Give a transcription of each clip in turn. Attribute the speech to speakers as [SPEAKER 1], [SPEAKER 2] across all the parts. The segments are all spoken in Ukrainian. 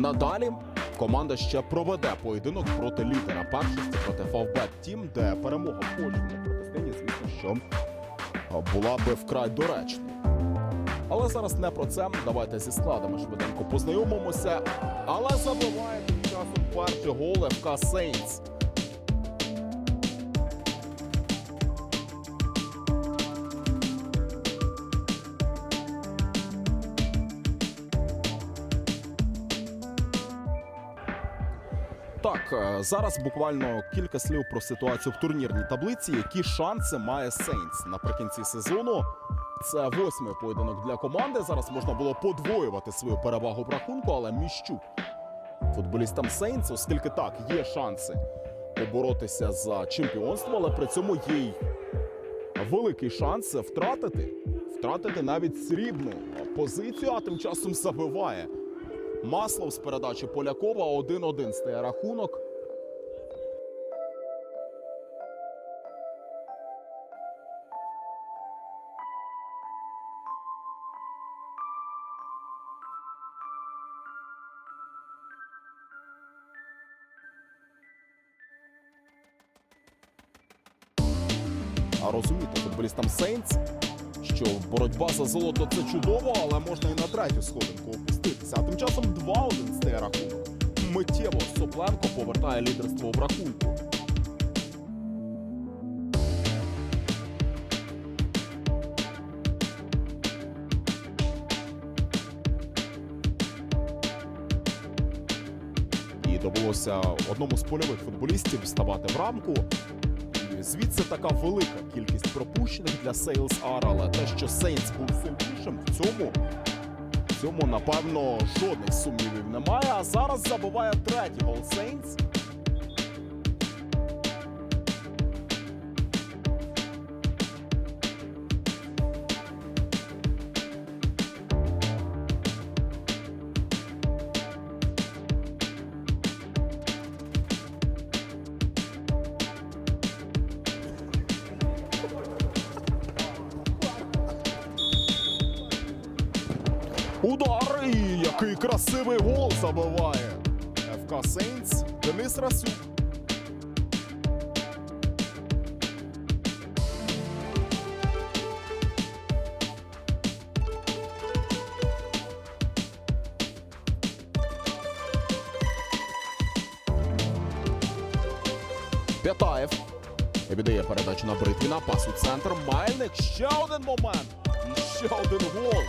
[SPEAKER 1] Надалі команда ще проведе поєдинок проти лідера першості проти Фавбет Тім, де перемога в кожному протистоянні, звісно, що була би вкрай доречною. Але зараз не про це. Давайте зі складами швиденько познайомимося. Але забиває тим часом перший гол ФК Сейнс. Зараз буквально кілька слів про ситуацію в турнірній таблиці. Які шанси має Сейнс наприкінці сезону? Це восьмий поєдинок для команди. Зараз можна було подвоювати свою перевагу в рахунку, але Міщук футболістам Сейнс, оскільки так, є шанси поборотися за чемпіонство, але при цьому є й великий шанс втратити, втратити навіть срібну позицію, а тим часом забиває. Маслов з передачі Полякова 1-1 стає рахунок. А розумієте, футболістам Сейнс, що боротьба за золото це чудово, але можна і на третю сходинку опуститися. А тим часом 2-1 стає рахунок. Миттєво Сопленко повертає лідерство в рахунку. І довелося одному з польових футболістів вставати в рамку. Звідси така велика кількість пропущених для Сейлс Ар, але те, що Сейнс був сильнішим, в цьому, в цьому, напевно, жодних сумнівів немає. А зараз забуває третій гол Сейнс. Удар! І який красивий гол забиває. ФК Сейнс Денис Расюк. П'ятаєв. Віддає передачу на Бритвіна. Пас у центр. Мельник. Ще один момент. І ще один гол.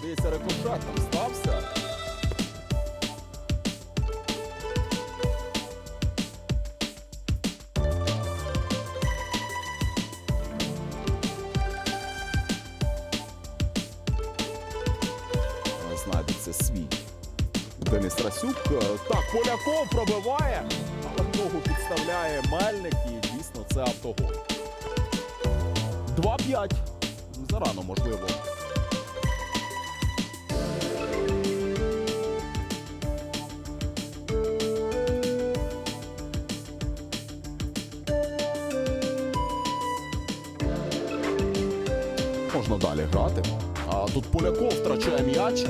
[SPEAKER 1] Здається, рикошет там стався. Свій. Денис Расюк. Е, Так, Поляков пробиває, але ногу підставляє Мельник і дійсно це автогол. 2-5. Зарано можливо. Можна далі грати. А тут Поляков втрачає м'яч.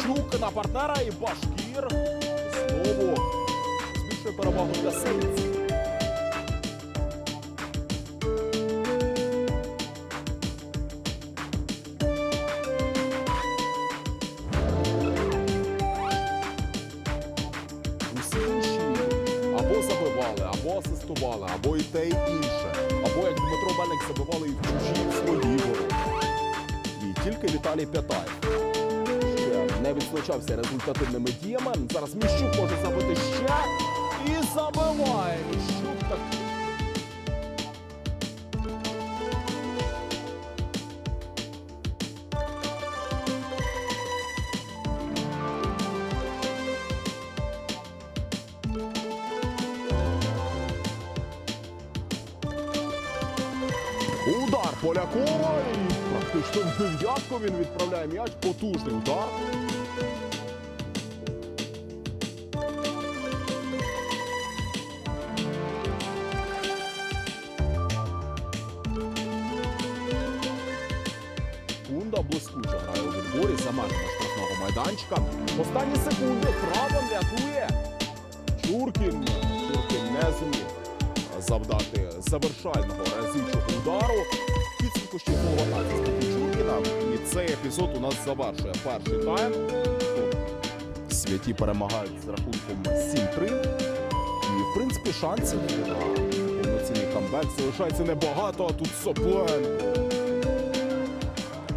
[SPEAKER 1] Щук на партнера і Башкір. Знову збільшує перевагу для Сейнс. Або забивали, або асистували, або і те, і інше. Або як Дмитро Мельник забивали і в чужі в свої ворота. Тільки Віталій П'ятаєв ще не відзначався результативними діями. Зараз Міщук може забити ще і забиває. Міщук так. Полякова і практично в дев'ятку він відправляє м'яч. Потужний удар. Кунда блискуче грає у відборі за межами штрафного майданчика. Останні секунди Крабан рятує. Чуркін. Чуркін не зумів завдати завершального разючого удару. Підсумку ще голова нації Чуркіна. І цей епізод у нас завершує перший тайм. Святі перемагають з рахунком 7-3. І, в принципі, шансів на повноцінний камбек залишається небагато, а тут Сопленко.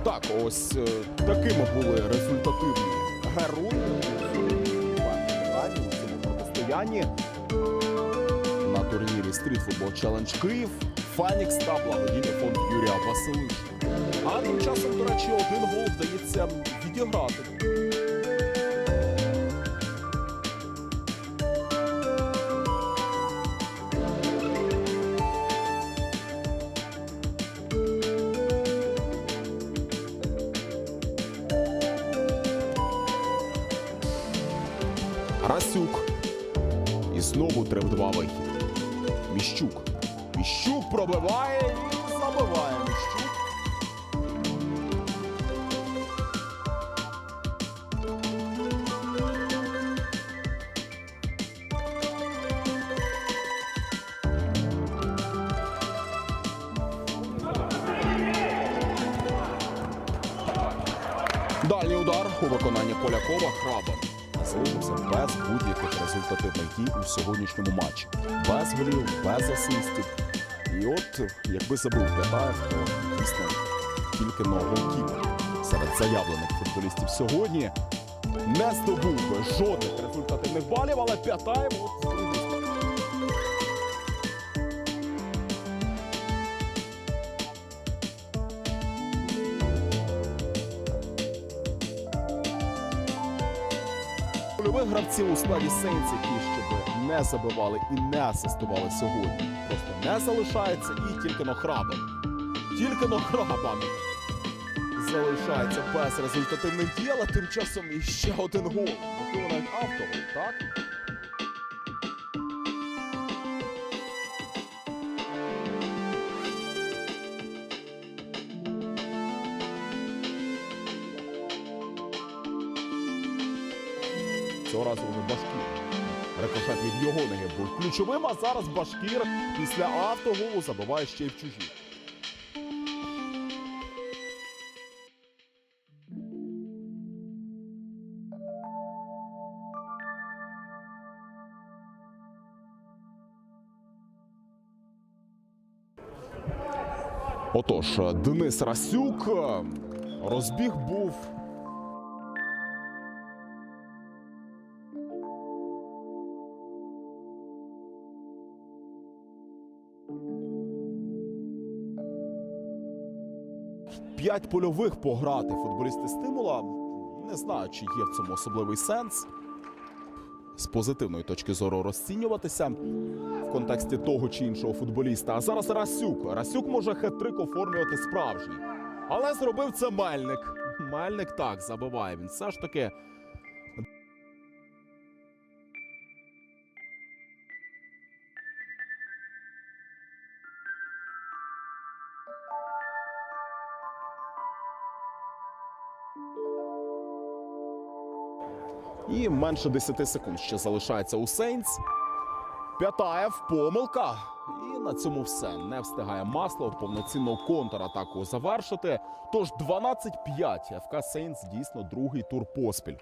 [SPEAKER 1] Так, ось е, такими були результативні герої у цьому протистоянні на турнірі Street Football Challenge Київ. Фанікс та благодійний фонд Юрія Василишина. А тим часом, до речі, один гол вдається відіграти. Расюк. І знову 3-2 вихід. Міщук. Міщук пробиває і забиває Міщук. Дальній удар у виконанні Полякова Храбан. Залишився без будь-яких результативних дій у сьогоднішньому матчі. Без голів, без асистів. І от, якби забув П'ятаєв, то дійсно тільки голкіпер серед заявлених футболістів сьогодні не здобув би жодних результативних балів, але П'ятаєв от гравців у складі Сейнс, які щоб не забивали і не асистували сьогодні. Просто не залишається і тільки Нохрабан. Тільки Нохрабан залишається без результативних дій, але тим часом іще один гол. Можливо, навіть автогол, так? Цього разу вже Башкір. Рикошет від його ноги був ключовим, а зараз Башкір після автоголу забиває ще й в чужі. Отож, Денис Расюк е, розбіг був п'ять польових пограти футболісти стимула. Не знаю, чи є в цьому особливий сенс. З позитивної точки зору розцінюватися в контексті того чи іншого футболіста. А зараз Расюк. Расюк може хет-трик оформлювати справжній. Але зробив це Мельник. Мельник так забиває. Він все ж таки І менше 10 секунд ще залишається у Сейнс. П'ятаєв, помилка. І на цьому все. Не встигає масло повноцінну контратаку завершити. Тож 12-5 ФК Сейнс дійсно другий тур поспіль.